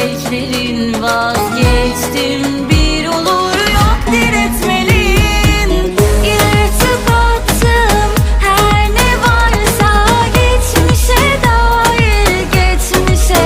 meleklerin vazgeçtim.